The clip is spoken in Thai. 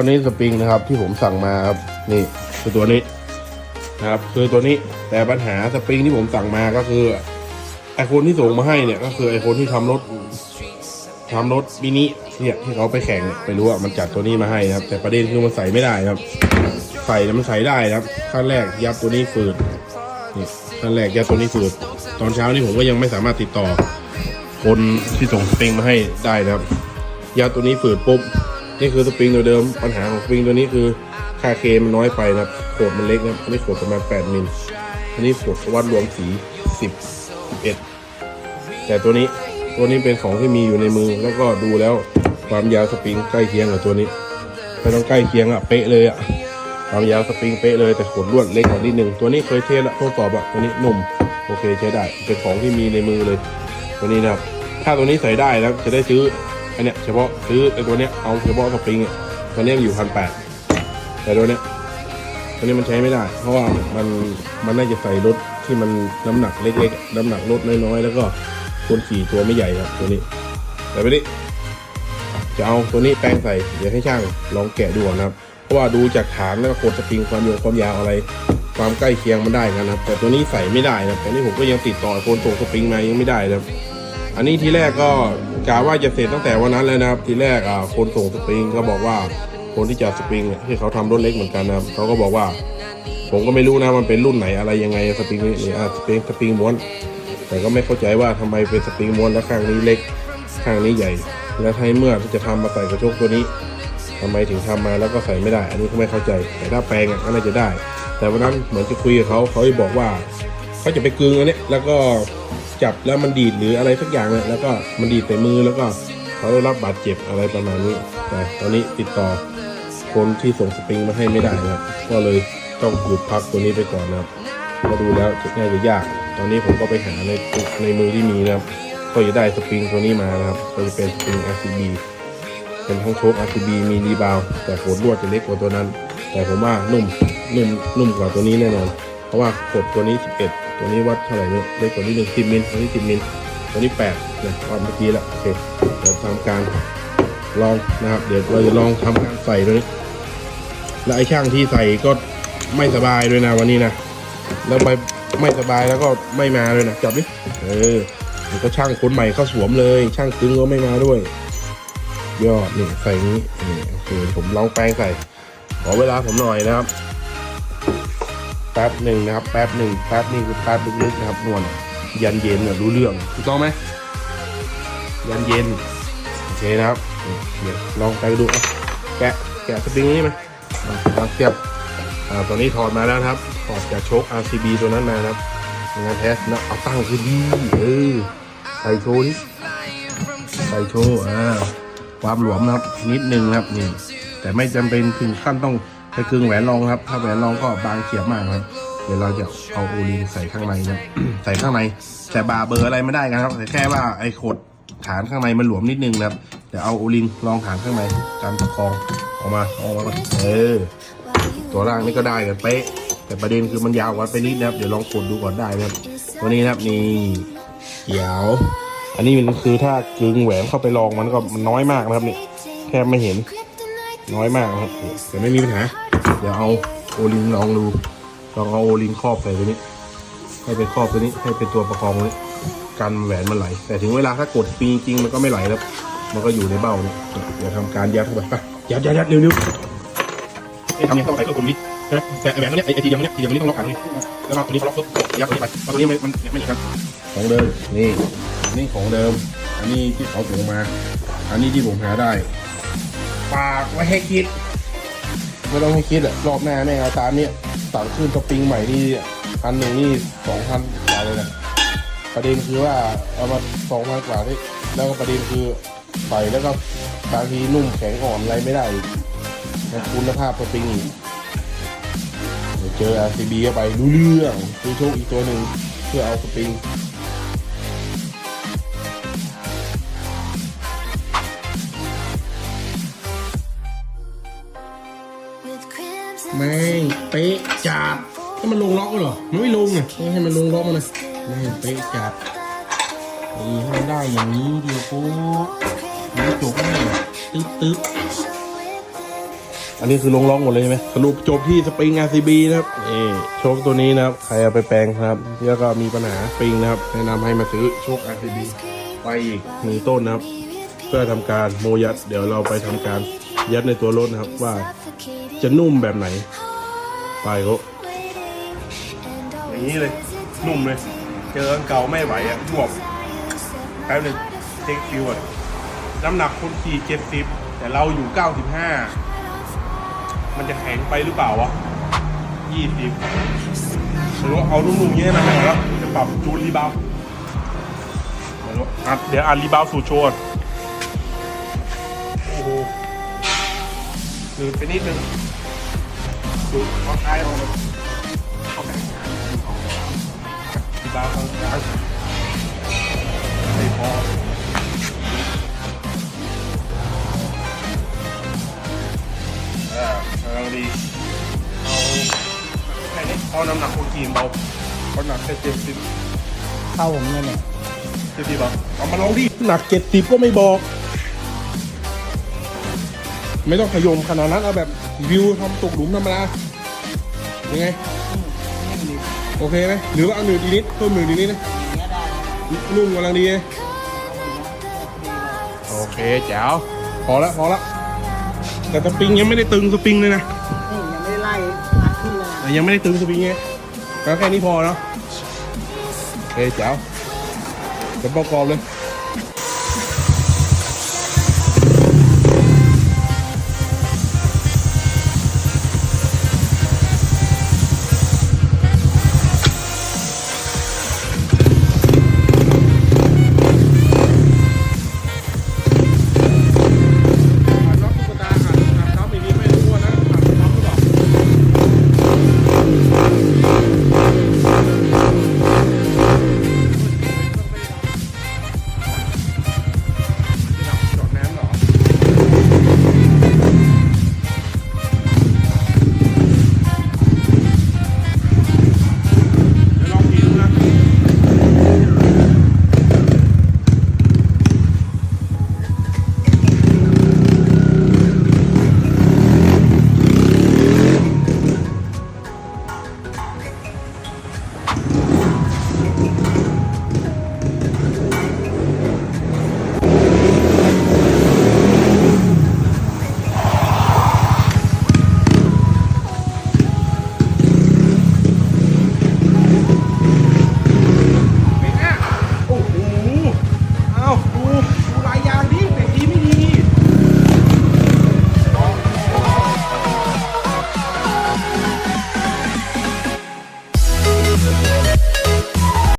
ตอนนี้สปริงนะครับที่ผมสั่งมาครับนี่คือตัวนี้นะครับคือตัวนี้แต่ปัญหาสปริงที่ผมสั่งมาก็คือไอคนที่ส่งมาให้เนี่ยก็คือไอคนที่ทำรถทำรถมินิเนี่ยที่เขาไปแข่งเนี่ยไปรู้ว่ามันจัดตัวนี้มาให้ครับ แต่ประเด็นคือมันใส่ไม่ได้ครับ ใส่แล้วมันใส่ได้นะครับขั้นแรกยัดตัวนี้ฝืดนี่ขั้นแรกยัดตัวนี้ฝืดตอนเช้านี่ผมก็ยังไม่สามารถติดต่อ คนที่ส่งสปริงมาให้ได้นะครับยาตัวนี้ฝืดปุ๊บ นี่คือสปริงตัวเดิมปัญหาของสปริงตัวนี้คือค่าเคมันน้อยไปนะครับโขดมันเล็กนะอันนี้โขดประมาณ 8มิลอันนี้โขดวัดรวมสี 10 11 แต่ตัวนี้ตัวนี้เป็นของที่มีอยู่ในมือ แล้วก็ดูแล้วความยาวสปริงใกล้เคียงกับตัวนี้ไม่ต้องใกล้เคียงอะเป๊ะเลยอะความยาวสปริงเป๊ะเลยแต่ขนลวดเล็กกว่านิดนึงตัวนี้เคยเทสละทดสอบอะตัวนี้หนุ่มโอเคใช้ได้เป็นของที่มีในมือเลย ตัวนี้นะครับถ้าตัวนี้ใส่ได้แล้วจะได้ซื้อ อันเนี้ยเฉพาะซื้อไอ้ตัวเนี้ยเอาเฉพาะสปริงอะตัวเนี้ยอยู่พันแปดแต่ตัวเนี้ยตัวนี้มันใช้ไม่ได้ เพราะว่ามันมันน่าจะใส่รถที่มันน้ำหนักเล็กๆน้ำหนักรถน้อยๆแล้วก็คนขี่ตัวไม่ใหญ่ครับตัวนี้ แต่ไปนี้จะเอาตัวนี้แปลงใส่เดี๋ยวให้ช่างลองแกะดูนะครับ เพราะว่าดูจากฐานแล้วก็โคดสปริงความยาวความยาวอะไร ความใกล้เคียงมันได้กันนะครับ แต่ตัวนี้ใส่ไม่ได้นะครับตอนนี้ผมก็ยังติดต่อคนส่งสปริงมายังไม่ได้นะครับ อันนี้ทีแรกก็กะว่าจะเสร็จตั้งแต่วันนั้นเลยนะครับทีแรกอ่าคนส่งสปริงเขาบอกว่าคนที่จะสปริงเนี่ยที่เขาทำรถเล็กเหมือนกันนะครับเขาก็บอกว่า ผมก็ไม่รู้นะมันเป็นรุ่นไหนอะไรยังไงสปริงนี่อ่าสปริงสปริงม้วน แต่ก็ไม่เข้าใจว่าทำไมเป็นสปริงม้วนแล้วข้างนี้เล็กข้างนี้ใหญ่ แล้วให้เมื่อที่จะทำมาใส่กระจกตัวนี้ทำไมถึงทำมาแล้วก็ใส่ไม่ได้ อันนี้ก็ไม่เข้าใจแต่ถ้าแปลงอะก็น่าจะได้ แต่วันนั้นเหมือนจะคุยกับเขาเขาจะบอกว่าเขาจะไปกึงอันนี้แล้วก็ จับแล้วมันดีดหรืออะไรสักอย่างเนี่ยแล้วก็มันดีดใส่มือแล้วก็เขาได้รับบาดเจ็บอะไรประมาณนี้แต่ตอนนี้ติดต่อคนที่ส่งสปริงมาให้ไม่ได้นะครับก็เลยต้องหยุดพักตัวนี้ไปก่อนนะครับก็ดูแล้วน่ายจะยาก ตอนนี้ผมก็ไปหาในในมือที่มีนะครับก็จะได้สปริงตัวนี้มานะครับก็จะเป็นสปริง RCB เป็นทั้งโชค RCB มีรีบาวแต่โขดลวดจะเล็กกว่าตัวนั้น แต่ผมว่านุ่มนุ่มนุ่มกว่าตัวนี้แน่นอน เพราะว่าโขดตัวนี้ 11 ตัวนี้วัดเท่าไหร่เนี่ยเล็กกว่านี้หนึ่งสิบมิลตัวนี้10มิลตัวนี้8นะวัดเมื่อกี้แล้วโอเคเดี๋ยวทำการลองนะครับ เดี๋ยวเราจะลองทำการใส่ตัวนี้และไอ้ช่างที่ใส่ก็ไม่สบายด้วยนะวันนี้นะแล้วไปไม่สบายแล้วก็ไม่มาเลยนะจับดิเออแล้วก็ช่างคนใหม่เข้าสวมเลย ช่างตึงก็ไม่มาด้วย ยอดนี่ใส่นี้นี่โอเคผมลองแปรงใส่ขอเวลาผมหน่อยนะครับ ป๊บหนึ่งนะครับ แป๊บหนึ่งแป๊บนี่คือแป๊บลึกๆนะครับนวลยันเย็นเนี่ยรู้เรื่องถูกต้องไหมยันเย็นโอเคนะครับเดี๋ยวลองไปดูอะแกะแกะสปริงนี้ไหมอะลองเทียบอ่าตัวนี้ถอดมาแล้วครับถอดจากโชค RCB ตัวนั้นมานะครับงานเทสนะเอาตั้งคือดีเออใส่โชว์ดิใส่โชว์อ่าความหลวมนะครับนิดนึงนะครับนี่แต่ไม่จำเป็นถึงขั้นต้อง ไปกึงแหวนรองครับ ถ้าแหวนรองก็บางเฉียบมากครับ เดี๋ยวเราจะเอาโอลินใส่ข้างในนะใส่ข้างใน แต่บาเบอร์อะไรไม่ได้กันครับแต่แค่ว่าไอ้ขดฐานข้างในมันหลวมนิดนึงนะครับเดี๋ยวเอาโอลินรองฐานข้างในการประคองออกมาออกมาก่อนเออ ตัวล่างนี่ก็ได้กันเป๊ะ แต่ประเด็นคือมันยาวกว่าไปนิดนะครับ เดี๋ยวลองกดดูก่อนได้นะครับตัวนี้นะครับนี่เขียว อันนี้มันคือถ้ากึงแหวนเข้าไปลองมันก็มันน้อยมากนะครับนี่แทบไม่เห็นน้อยมากนะครับแต่ไม่มีปัญหา เดี๋ยวเอาโอลิงลองดูลองเอาโอลิงครอบใส่ตัวนี้ ให้เป็นครอบตัวนี้ ให้เป็นตัวประคองนี้กันแหวนมันไหล แต่ถึงเวลาถ้ากดปีจริงมันก็ไม่ไหลแล้วมันก็อยู่ในเบ้านี่เดี๋ยวทำการยัดเข้าไปไปยัดยัดยัดเร็วๆไอ้ทำเนี่ยต้องใส่เครื่องกลนี้นะแต่แหวนตัวเนี้ยไอ้ไอ้ทีเดียวเนี้ยทีเดียวนี้ต้องล็อกขาตรงนี้แล้วก็ตัวนี้พอล็อกปุ๊บยัดตัวนี้ไปเพราะตัวนี้มันมันไม่เหมือนกันของเดิมนี่นี่ของเดิม อันนี้ที่เขาส่งมา อันนี้ที่ผมหาได้ฝากไว้ให้คิด ไม่ต้องให้คิดอะรอบหน้าแม่งเอาตามเนี้ยสั่งขึ้นสปริงใหม่นี่พันหนึ่งนี่สองพันกว่าเลยนะประเด็นคือว่าเอามาสองพันกว่าที่แล้วก็ประเด็นคือใส่แล้วก็บางทีนุ่มแข็งอ่อนอะไรไม่ได้คุณภาพสปริงอีกเดี๋ยวเจอ RCB เข้าไปรู้เรื่องซื้อโชคอีกตัวหนึ่งเพื่อเอาสปริง แม่งเป๊ะจัดให้มันลงล็อกเหรอมันไม่ลงอะไม่ให้มันลงล็อกมันนะแม่งเป๊ะจัดนี่ให้มันได้อย่างนี้เดียวโป๊ะนี่จบให้ตึ๊บตึ๊บอันนี้คือลงล็อกหมดเลยใช่ไหมสรุปจบที่สปริง RCB นะครับนี่โชคตัวนี้นะครับ ใครเอาไปแปลงครับแล้วก็มีปัญหาสปริงนะครับ แนะนำให้มาซื้อโชค RCB ไปอีกหนึ่งต้นนะครับ เพื่อทำการโมยัด เดี๋ยวเราไปทำการยัดในตัวรถนะครับว่า จะนุ่มแบบไหน ไปก็อย่างนี้เลย นุ่มเลย เจอเก่าไม่ไหวอะบวบแป๊บนึงเทคฟิวอะน้ำหนักคนขี่เจ็ดสิบแต่เราอยู่เก้าสิบห้ามันจะแข็งไปหรือเปล่าวะยี่สิบไม่รู้เอานุ่มๆอย่างนี้ให้มันหน่อยแล้วจะปรับจูนรีบาวเดี๋ยวอ่านรีบาวสู่โชว์ก่อนโอ้โหหนืดไปนิดนึง ดูเอาท้ายออกเลยเอาไปรีบาวด์ข้างกลางไม่พออ่ากำลังดีเอาแค่นี้เอาน้ำหนักคนกินเบาเขาหนักแค่เจ็ดสิบเข้าผมเลยเนี่ยเจ็ดสิบอะเอามาลองดิหนักเจ็ดสิบก็ไม่บอก ไม่ต้องขยมขนาดนั้นเอาแบบ วิวทำตกหลุมธรรมดายังไง โอเคไหมหรือว่าเอาหนึ่งดีนิดเพิ่มหนึ่งดีนิดนะอย่างเงี้ยได้นะนุ่มกำลังดีไงโอเคแจ๋วพอละพอละแต่สปริงยังไม่ได้ตึงสปริงเลยนะนี่ยังไม่ได้ไล่อัดขึ้นเลยนะแต่ยังไม่ได้ตึงสปริงไงก็แค่นี้พอเนาะโอเคแจ๋วเดี๋ยวประกอบเลย